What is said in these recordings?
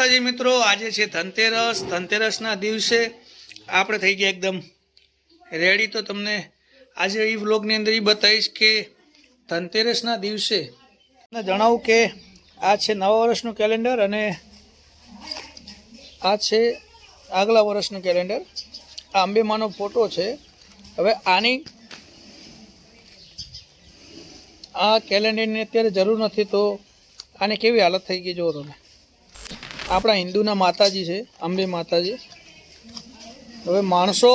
માતાજી મિત્રો, આજે છે ધનતેરસ. ધનતેરસના દિવસે આપણે થઈ ગયા એકદમ રેડી તો તમને આજે એ વ્લોગની અંદર એ બતાવીશ કે ધનતેરસના દિવસે જણાવું કે આ છે નવા વર્ષનું કેલેન્ડર અને આ છે આગલા વર્ષનું કેલેન્ડર આ અંબેમાનો ફોટો છે. હવે આની આ કેલેન્ડરની અત્યારે જરૂર નથી તો આને કેવી હાલત થઈ ગઈ જુઓ તમે. આપણા હિન્દુના માતાજી છે અંબે માતાજી. હવે માણસો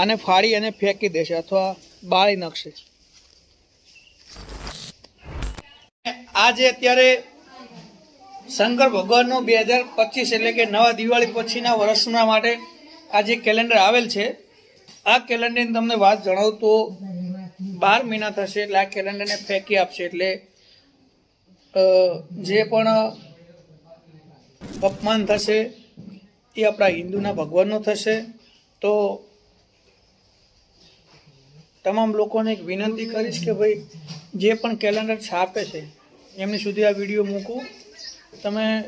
આને ફાડી અને ફેંકી દેશે અથવા બાળી નાખશે. આજે અત્યારે શંકર ભગવાનનો બે હજાર પચીસ એટલે કે નવા દિવાળી પછીના વર્ષના માટે આ જે કેલેન્ડર આવેલ છે. આ કેલેન્ડરની તમને વાત જણાવું તો બાર મહિના થશે એટલે આ કેલેન્ડરને ફેંકી આપશે એટલે જે પણ અપમાન થશે, એ આપણા હિન્દુના ભગવાનનું થશે, તો તમામ લોકોને એક વિનંતી કરીશ કે ભાઈ, જે પણ કેલેન્ડર છાપે છે, એમની સુધી આ વીડિયો મૂકું. તમે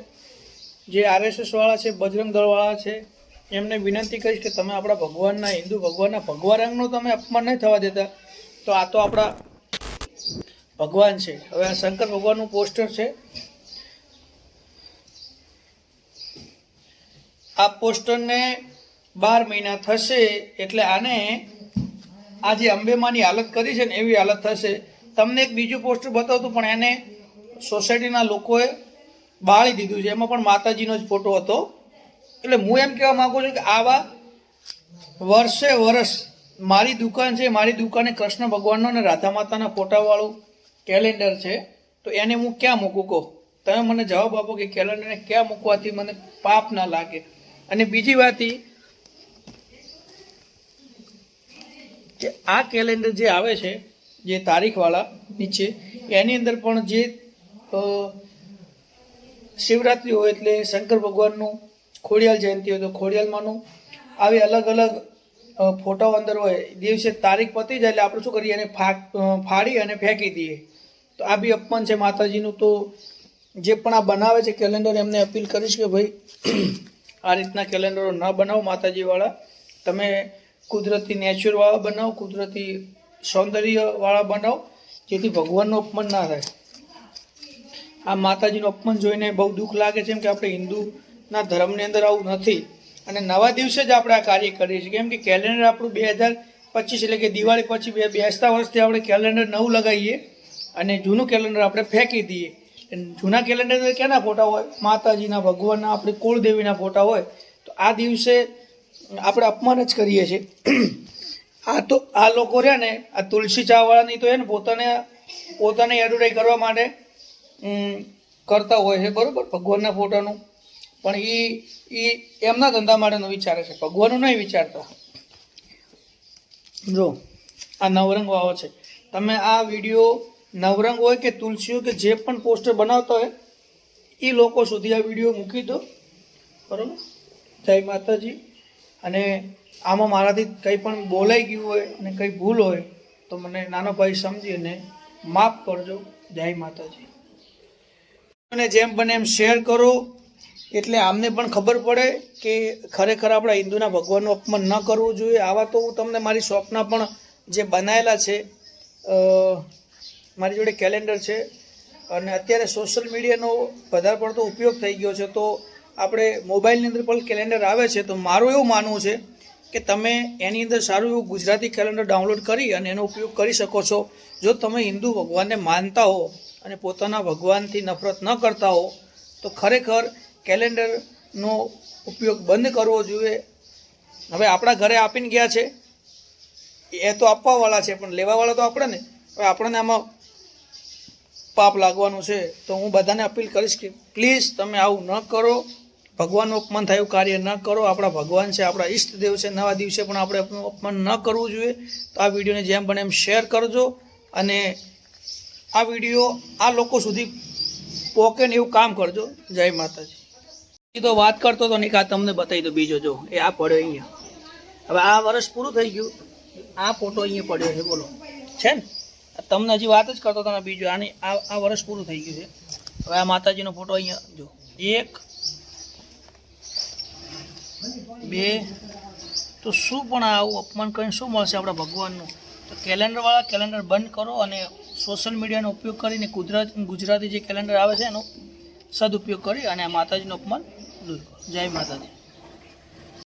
જે આરએસએસવાળા છે, બજરંગ દળવાળા છે, એમને વિનંતી કરીશ કે તમે આપણા ભગવાનના, હિન્દુ ભગવાનના ભગવા રંગનું તમે અપમાન નહીં થવા દેતા. તો આ તો આપણા ભગવાન છે. હવે આ શંકર ભગવાનનું પોસ્ટર છે. આ પોસ્ટરને બાર મહિના થશે એટલે આને આ જે અંબેમાની હાલત કરી છે ને એવી હાલત થશે. તમને એક બીજું પોસ્ટર બતાવતું, પણ એને સોસાયટીના લોકોએ બાળી દીધું છે. એમાં પણ માતાજીનો જ ફોટો હતો. એટલે હું એમ કહેવા માગું છું કે આવા વર્ષે વર્ષ મારી દુકાન છે, મારી દુકાને કૃષ્ણ ભગવાનનો અને રાધા માતાના ફોટાવાળું કેલેન્ડર છે. તો એને હું ક્યાં મૂકું કહો? તમે મને જવાબ આપો કે કેલેન્ડરને ક્યાં મૂકવાથી મને પાપ ના લાગે. અને બીજી વાત એ કે આ કેલેન્ડર જે આવે છે, જે તારીખવાળા નીચે, એની અંદર પણ જે શિવરાત્રિ હોય એટલે શંકર ભગવાનનું ખોડિયાલ જયંતિ હોય તો ખોડિયાલમાંનું આવી અલગ અલગ ફોટાઓ અંદર હોય. દિવસે તારીખ પતી જાય એટલે આપણે શું કરીએ? એને ફાડી અને ફેંકી દઈએ. તો આ બી અપમાન છે માતાજીનું. તો જે પણ આ બનાવે છે કેલેન્ડર એમને અપીલ કરીશ કે ભાઈ આ રીતના કેલેન્ડરો ન બનાવો માતાજીવાળા. તમે કુદરતી નેચરવાળા બનાવો, કુદરતી સૌંદર્યવાળા બનાવો, જેથી ભગવાનનું અપમાન ના થાય. આ માતાજીનું અપમાન જોઈને બહુ દુઃખ લાગે છે, એમ કે આપણે હિન્દુના ધર્મની અંદર આવું નથી. અને નવા દિવસે જ આપણે આ કાર્ય કરીએ છીએ. કેમ કે કેલેન્ડર આપણું બે હજાર પચીસ એટલે કે દિવાળી પછી બે બેસતા વર્ષથી આપણે કેલેન્ડર નવું લગાવીએ અને જૂનું કેલેન્ડર આપણે ફેંકી દઈએ. જૂના કેલેન્ડર અંદર કેના ફોટા હોય? માતાજીના, ભગવાનના, આપણી કુળદેવીના ફોટા હોય? તો આ દિવસે આપણે અપમાન જ કરીએ છીએ. આ તો આ લોકો રહ્યા ને, આ તુલસી ચાવાળાની તો એને પોતાને પોતાને એડવર્ટાઈઝ કરવા માટે કરતા હોય છે, બરાબર? ભગવાનના ફોટાનું. પણ એ એ એમના ધંધા માટેનું વિચારે છે. ભગવાનનું નહીં વિચારતા. જો, આ નવરંગ વાવો છે. તમે આ વીડિયો નવરંગ હોય કે તુલસી હોય કે જે પણ પોસ્ટર બનાવતા હોય, એ લોકો સુધી આ વીડિયો મૂકી દો. બરાબર? જય માતાજી. અને આમાં મારાથી કંઈ પણ બોલાઈ ગયું હોય અને કંઈ ભૂલ હોય, તો મને નાનો ભાઈ સમજી અને માફ કરજો. જય માતાજી. અને જેમ બને એમ શેર કરો. એટલે આમને પણ ખબર પડે કે ખરેખર આપણા હિન્દુના ભગવાનનું અપમાન ન કરવું જોઈએ. આવા તો હું તમને મારી શોપના પણ જે બનાવેલા છે મારી જોડે કેલેન્ડર છે અને અત્યારે સોશિયલ મીડિયાનો વધારે પડતો ઉપયોગ થઈ ગયો છે. તો આપણે મોબાઈલની અંદર પણ કેલેન્ડર આવે છે. તો મારું એવું માનવું છે કે તમે એની અંદર સારું એવું ગુજરાતી કેલેન્ડર ડાઉનલોડ કરી અને એનો ઉપયોગ કરી શકો છો. જો તમે હિન્દુ ભગવાનને માનતા હો અને પોતાના ભગવાનથી નફરત ન કરતા હો, તો ખરેખર કેલેન્ડરનો ઉપયોગ બંધ કરવો જોઈએ. હવે આપણા ઘરે આપીને ગયા છે. એ તો આપવાવાળા છે, પણ લેવાવાળા તો આપણે ને. હવે આપણને આમાં પાપ લાગવાનું છે, તો હું બધાને અપીલ કરીશ કે પ્લીઝ તમે આવું ન કરો. ભગવાનનું અપમાન થાય એવું કાર્ય ન કરો. આપણા ભગવાન છે, આપણા ઈષ્ટદેવ છે, નવા દિવસે પણ આપણે અપમાન ન કરવું જોઈએ. તો આ વિડીયોને જેમ પણ એમ શેર કરજો અને આ વીડિયો આ લોકો સુધી પોકે ને એવું કામ કરજો. જય માતાજી. એ તો વાત કરતો હતો આ તમને બતાવી દો બીજો જો, એ આ પડ્યો અહીંયા. હવે આ વર્ષ પૂરું થઈ ગયું. આ ફોટો અહીંયા પડ્યો છે, બોલો. છે ને? તમને હજી વાત જ કરતો હતો બીજું, આની આ આ વર્ષ પૂરું થઈ ગયું છે. હવે આ માતાજીનો ફોટો અહીંયા જો. એક, બે, તો શું પણ આવું અપમાન કરીને શું મળશે આપણા ભગવાનનું? તો કેલેન્ડરવાળા કેલેન્ડર બંધ કરો અને સોશિયલ મીડિયાનો ઉપયોગ કરીને ગુજરાત ગુજરાતી જે કેલેન્ડર આવે છે એનો સદુપયોગ કરી અને આ માતાજીનું અપમાન દૂર કરો. જય માતાજી.